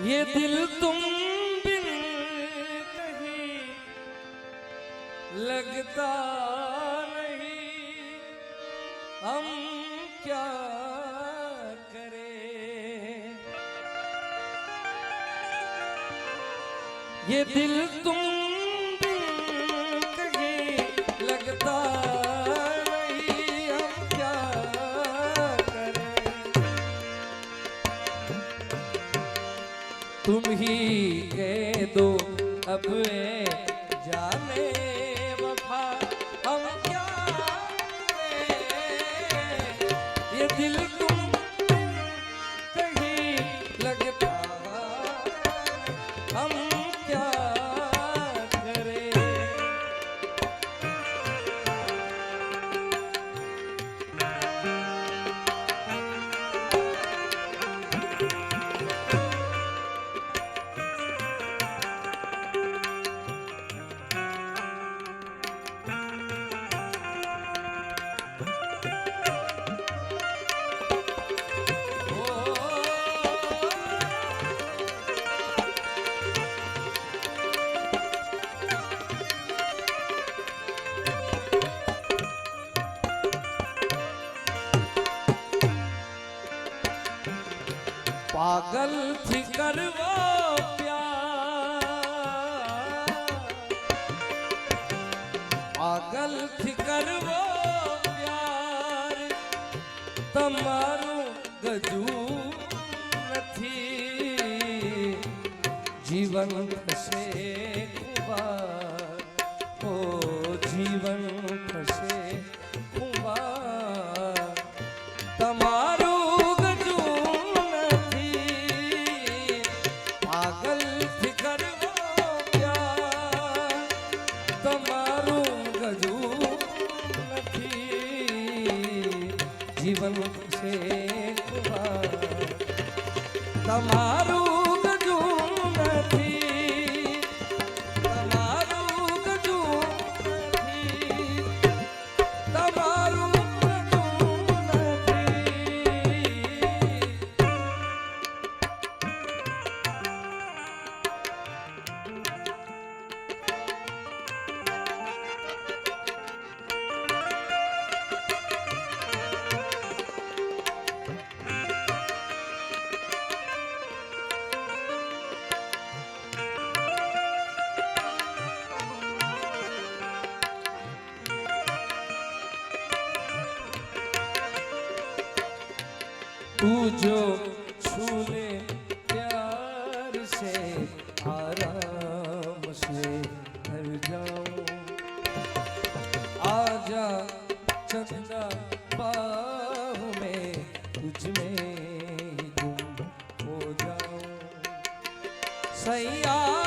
ये दिल तुम बिन कहीं लगता नहीं। हम क्या करें? ये दिल तुम तुम ही कह दो अब ए जाने वफा हम क्या करें ये दिल तुम कहीं लगता हम पागल थी करवो पागल थी करवो प्यार तमारू गजू नथी जीवन से खुबा। જીવન છે તમારું तू जो छूले प्यार से, आराम से भर जाऊँ। आजा चंदा में तुझ में हो सैया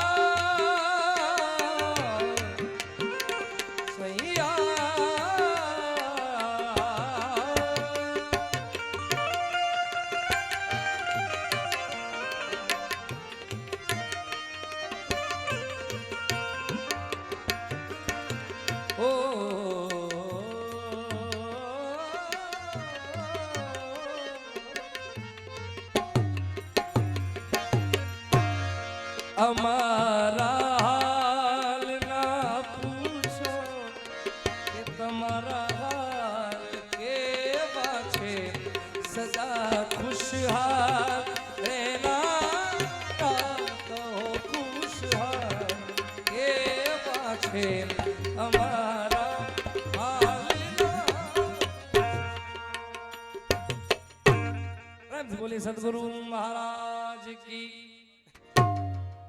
અમારા હાલ ના પૂછો કે તમારા હાલ કેવા છે? સદા ખુશહાલ ખુશહાલ કેવા છે? અમારા બોલે સદગુરુ મહારાજ કી